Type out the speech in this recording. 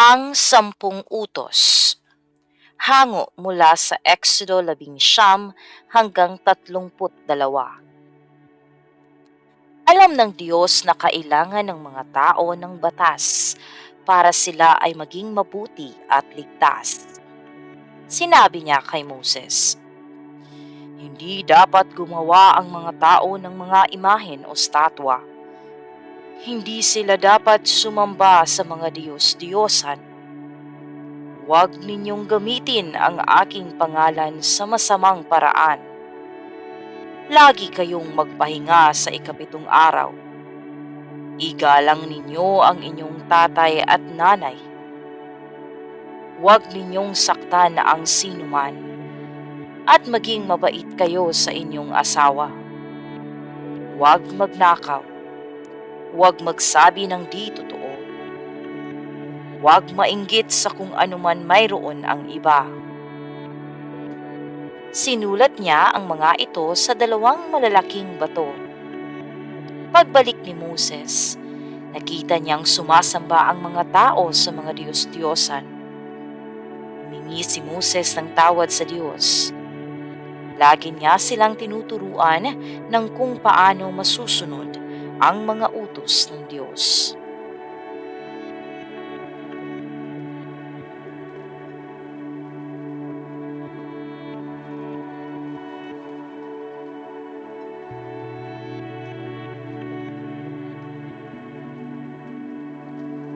Ang Sampung Utos Hango mula sa Exodo 11 hanggang 32 Alam ng Diyos na kailangan ng mga tao ng batas para sila ay maging mabuti at ligtas. Sinabi niya kay Moses, Hindi dapat gumawa ang mga tao ng mga imahen o statwa. Hindi sila dapat sumamba sa mga Diyos-Diyosan. Huwag ninyong gamitin ang aking pangalan sa masamang paraan. Lagi kayong magpahinga sa ikapitong araw. Igalang ninyo ang inyong tatay at nanay. Huwag ninyong saktan ang sinuman at maging mabait kayo sa inyong asawa. Huwag magnakaw. Huwag magsabi ng di totoo. Huwag mainggit sa kung anuman mayroon ang iba. Sinulat niya ang mga ito sa dalawang malalaking bato. Pagbalik ni Moses, nakita niyang sumasamba ang mga tao sa mga Diyos-Diyosan. Humingi si Moses ng tawad sa Diyos. Lagi niya silang tinuturuan ng kung paano masusunod ang mga utos ng Diyos.